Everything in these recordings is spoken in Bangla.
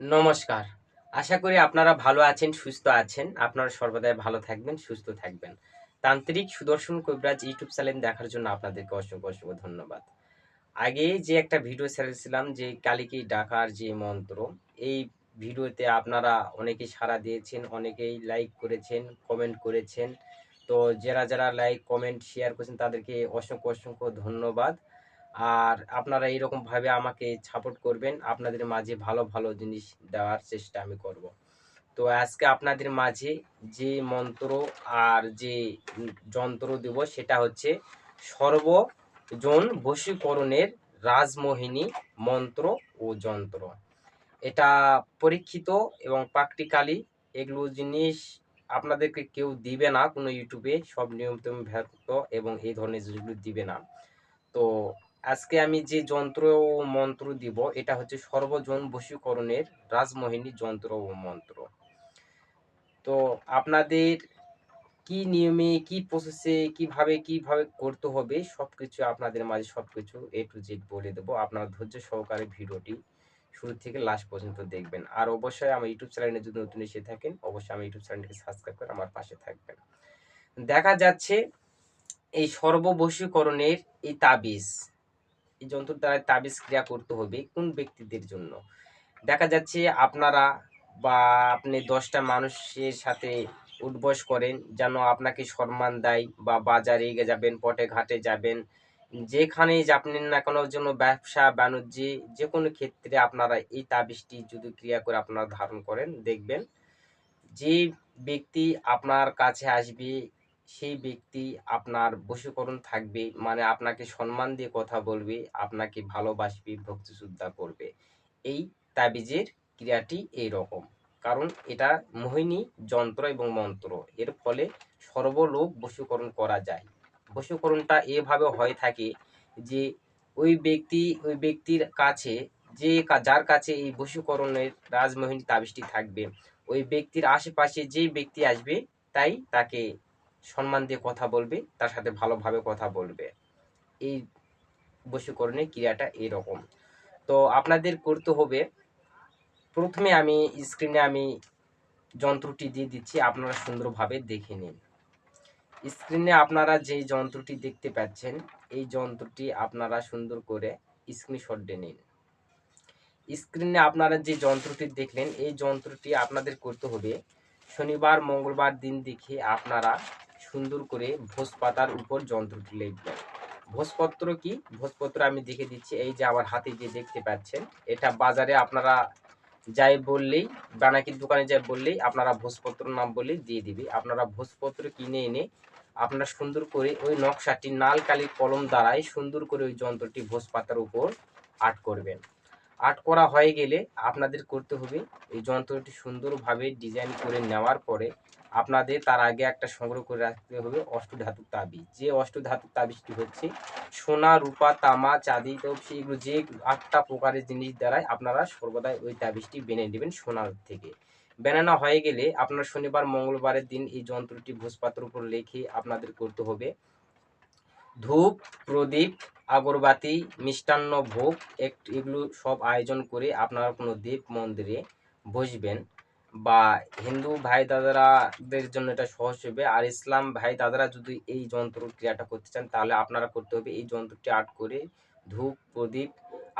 নমস্কার। আশা করি আপনারা ভালো আছেন, সুস্থ আছেন। আপনারা সর্বদাই ভালো থাকবেন, সুস্থ থাকবেন। তান্ত্রিক সুদর্শন কবিরাজ ইউটিউব চ্যানেল দেখার জন্য আপনাদেরকে অসংখ্য অসংখ্য ধন্যবাদ। আগে যে একটা ভিডিও ছেড়েছিলাম, যে কালিকে ডাকার যে মন্ত্র, এই ভিডিওতে আপনারা অনেকেই সাড়া দিয়েছেন, অনেকেই লাইক করেছেন কমেন্ট করেছেন। তো যারা যারা লাইক কমেন্ট শেয়ার করেছেন, তাদেরকে অসংখ্য অসংখ্য ধন্যবাদ। আর আপনারা এইরকমভাবে আমাকে সাপোর্ট করবেন। আপনাদের মাঝে ভালো ভালো জিনিস দেওয়ার চেষ্টা আমি করব। তো আজকে আপনাদের মাঝে যে মন্ত্র আর যে যন্ত্র দেব সেটা হচ্ছে সর্বজন বশীকরণের রাজমোহিনী মন্ত্র ও যন্ত্র। এটা পরীক্ষিত এবং প্র্যাকটিক্যালি এগুলো জিনিস আপনাদেরকে কেউ দিবে না কোনো ইউটিউবে সব নিয়মিত ভ্যাক্ত এবং এই ধরনের জিনিসগুলো দিবে না। তো আজকে আমি যে যন্ত্র ও মন্ত্র দিব, এটা হচ্ছে সর্বজন বশীকরণের রাজমোহিনী যন্ত্র ও মন্ত্র। তো আপনাদের কি নিয়মে, কি প্রসেসে কীভাবে কীভাবে করতে হবে, সবকিছু আপনাদের মাঝে সবকিছু এ টু জেড বলে দেবো। আপনারা ধৈর্য সহকারে ভিডিওটি শুরু থেকে লাস্ট পর্যন্ত দেখবেন। আর অবশ্যই আমার ইউটিউব চ্যানেলে যদি নতুন এসে থাকেন, অবশ্যই আমার ইউটিউব চ্যানেলটিকে সাবস্ক্রাইব করে আমার পাশে থাকবেন। দেখা যাচ্ছে এই সর্ববশীকরণের এই তাবিজ। এই যন্ত্র দ্বারা তাবিজ ক্রিয়া করতে হবে কোন ব্যক্তিদের জন্য? দেখা যাচ্ছে আপনারা বা আপনি দশটা মানুষের সাথে উঠবস করেন, যেন আপনাকে সম্মান দেয় বা বাজারে যাবেন পটে ঘাটে যাবেন। যেখানেই যাবেন না কোনো জন্য ব্যবসা, বাণিজ্যে যে কোনো ক্ষেত্রে আপনারা এই তাবিজটি যদি ক্রিয়া করে আপনারা ধারণ করেন, দেখবেন যে ব্যক্তি আপনার কাছে আসবে সেই ব্যক্তি আপনার বশীকরণ থাকবে মানে আপনাকে সম্মান দিয়ে কথা বলবে, আপনাকে ভালোবাসবে ভক্তি শ্রদ্ধা করবে। এই তাবিজের ক্রিয়াটি এই রকম কারণ এটা মোহিনী যন্ত্র এবং মন্ত্র। এর ফলে সর্বলোক বশীকরণ করা যায়। বশীকরণটা এভাবে হয়ে থাকে যে ওই ব্যক্তি, ওই ব্যক্তির কাছে, যে যার কাছে এই বশীকরণের রাজমোহিনী তাবিজটি থাকবে, ওই ব্যক্তির আশেপাশে যে ব্যক্তি আসবে, তাই তাকে সম্মান দিয়ে কথা বলবে, তার সাথে ভালোভাবে কথা বলবে। এই বশীকরণের ক্রিয়াটা এরকম তো আপনাদের করতে হবে, প্রথমে আমি স্ক্রিনে আমি যন্ত্রটি দিয়ে দিচ্ছি, আপনারা সুন্দরভাবে দেখে নিন। স্ক্রিনে আপনারা যেই যন্ত্রটি দেখতে পাচ্ছেন, এই যন্ত্রটি আপনারা সুন্দর করে স্ক্রিনশট দিয়ে নিন। স্ক্রিনে আপনারা যে যন্ত্রটি দেখলেন, এই যন্ত্রটি আপনাদের করতে হবে, শনিবার, মঙ্গলবার দিন দেখে আপনারা সুন্দর করে ভোজ পাতার উপর যন্ত্রটি লিখবেন ভোজপত্র কি? ভোজপত্র আমি দেখে দিচ্ছি। এই যে আমার হাতে যে দেখতে পাচ্ছেন, এটা বাজারে আপনারা যাই বললেই বানাকির দোকানে যাই বললেই আপনারা ভোজপত্র নাম বললেই দিয়ে দিবে। আপনারা ভোজপত্র কিনে এনে আপনারা সুন্দর করে ওই নকশাটি নাল কালির কলম দ্বারাই সুন্দর করে ওই যন্ত্রটি ভোজ পাতার উপর আর্ট করবেন। আর্ট করা হয়ে গেলে আপনাদের করতে হবে এই যন্ত্রটি সুন্দরভাবে ডিজাইন করে নেওয়ার পরে আপনাদের তার আগে একটা সংগ্রহ করে রাখতে হবে অষ্টধাতুক তাবিজ। যে অষ্টধাতুক তাবিজটি হচ্ছে সোনা, রূপা, তামা, চাঁদি তো এগুলো যে আটটা প্রকারের জিনিস দ্বারাই আপনারা সর্বদাই ওই তাবিজটি বেনে নেবেন সোনার থেকে। বানানো হয়ে গেলে আপনার শনিবার, মঙ্গলবারের দিন এই যন্ত্রটি ভোজপাত্র উপর রেখে আপনাদের করতে হবে ধূপ, প্রদীপ, আগরবাতি, মিষ্টান্ন ভোগ এগুলো সব আয়োজন করে আপনারা কোনো দেব মন্দিরে বসবেন। বা হিন্দু ভাই দাদারাদের জন্য এটা সহজ হবে। আর ইসলাম ভাই দাদারা যদি এই যন্ত্র ক্রিয়াটা করতে চান, তাহলে আপনারা করতে হবে এই যন্ত্রটি আর্ট করে ধূপ, প্রদীপ,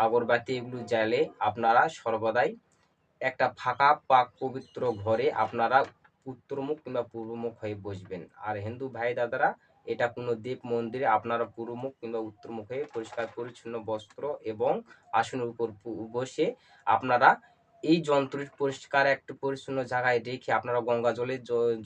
আগরবাতি এগুলো জ্বালে আপনারা সর্বদাই একটা ফাঁকা পাক পবিত্র ঘরে আপনারা উত্তরমুখ কিংবা পূর্বমুখ হয়ে বসবেন। আর হিন্দু ভাই দাদারা, এটা কোনো দেব মন্দিরে আপনারা পূর্বমুখ কিংবা উত্তরমুখ হয়ে পরিষ্কার, পরিচ্ছন্ন বস্ত্র এবং আসনের উপর বসে আপনারা এই যন্ত্রের পরিষ্কার একটা পরিচ্ছন্ন জায়গায় রেখে আপনারা গঙ্গা জলের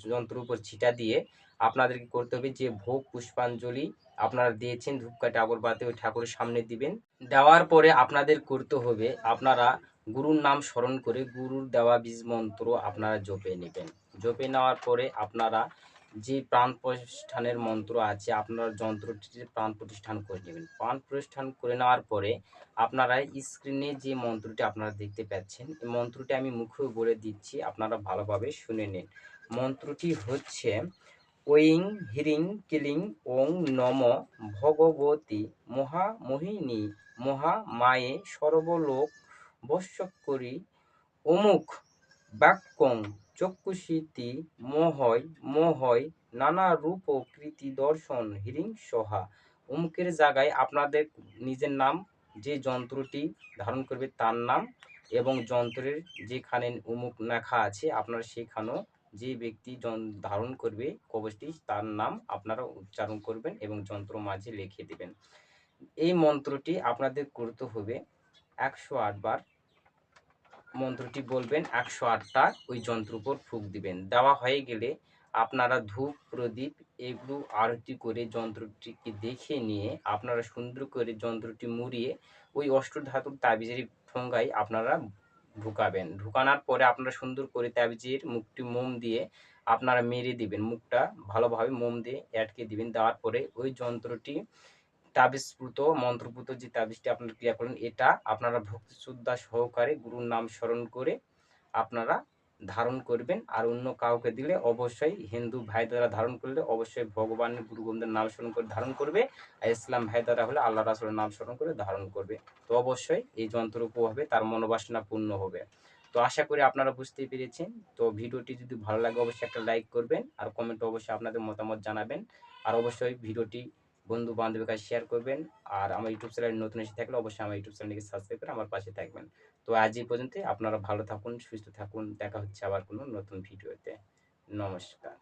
যন্ত্রের উপর ছিটা দিয়ে আপনাদেরকে করতে হবে যে ভোগ পুষ্পাঞ্জলি আপনারা দিয়েছেন ধূপকাঠি, আগরবাতি ওই ঠাকুরের সামনে দিবেন। দেওয়ার পরে আপনাদের করতে হবে আপনারা গুরুর নাম স্মরণ করে গুরুর দেওয়া বীজ মন্ত্র আপনারা জপে নেবেন। জপে নেওয়ার পরে আপনারা যে প্রাণ প্রতিষ্ঠানের মন্ত্র আছে, আপনারা যন্ত্রটিতে প্রাণ প্রতিষ্ঠান করে নেবেন। প্রাণ প্রতিষ্ঠান করে নেওয়ার পরে আপনারা স্ক্রিনে যে মন্ত্রটি আপনারা দেখতে পাচ্ছেন, এই মন্ত্রটি আমি মুখে বলে দিচ্ছি, আপনারা ভালোভাবে শুনে নিন। মন্ত্রটি হচ্ছে ওইং হিরিং কিলিং ওং নম ভগবতী মহামোহিনী মহামায়ে সর্বলোক বশ্যক করি অমুক বাক্যং চক্ষুষিতি মোহয় মোহয় নানা রূপ ও কৃতি দর্শন, হিরিং, সহা। অমুকের জায়গায় আপনাদের নিজের নাম, যে যন্ত্রটি ধারণ করবে তার নাম এবং যন্ত্রের যেখানে অমুক লেখা আছে, আপনার সেখানেও যে ব্যক্তি ধারণ করবে কবচটি, তার নাম আপনারা উচ্চারণ করবেন এবং যন্ত্র মাঝে লিখে দেবেন। এই মন্ত্রটি আপনাদের করতে হবে একশো বার মন্ত্রটি বলবেন, একশো আটটা ওই যন্ত্র উপর ফুক দিবেন। দেওয়া হয়ে গেলে আপনারা ধূপ, প্রদীপ এগুলো আরতি করে যন্ত্রটিকে দেখে নিয়ে আপনারা সুন্দর করে যন্ত্রটি মুড়িয়ে ওই অষ্টধাতুর তাবিজের ঠোঙ্গায় আপনারা ঢুকাবেন। ঢুকানোর পরে আপনারা সুন্দর করে তাবিজের মুখটি মোম দিয়ে আপনারা মেরে দিবেন। মুখটা ভালোভাবে মোম দিয়ে আটকে দিবেন। দেওয়ার পরে ওই যন্ত্রটি তাবিজপুত মন্ত্রপুত যে তাবিজটি আপনারা ক্রিয়া করেন, এটা আপনারা ভক্তি শ্রদ্ধা সহকারে গুরুর নাম স্মরণ করে আপনারা ধারণ করবেন। আর অন্য কাউকে দিলে অবশ্যই হিন্দু ভাই দ্বারা ধারণ করলে অবশ্যই ভগবানের গুরু গোবিন্দের নাম স্মরণ করে ধারণ করবে। আর ইসলাম ভাই দ্বারা হলে আল্লাহ রাসুলের নাম স্মরণ করে ধারণ করবে। তো অবশ্যই এই যন্ত্র উপভাবে তার মনোবাসনা পূর্ণ হবে। তো আশা করি আপনারা বুঝতে পেরেছেন। তো ভিডিওটি যদি ভালো লাগে, অবশ্যই একটা লাইক করবেন। আর কমেন্টে অবশ্যই আপনাদের মতামত জানাবেন। আর অবশ্যই ভিডিওটি বন্ধু বান্ধবের কাছে শেয়ার করবেন। আর আমার ইউটিউব চ্যানেল নতুন এসে থাকলে অবশ্যই আমার ইউটিউব চ্যানেলকে সাবস্ক্রাইব করে আমার পাশে থাকবেন। তো আজ এই পর্যন্ত আপনারা ভালো থাকুন, সুস্থ থাকুন। দেখা হচ্ছে আবার কোনো নতুন ভিডিওতে নমস্কার।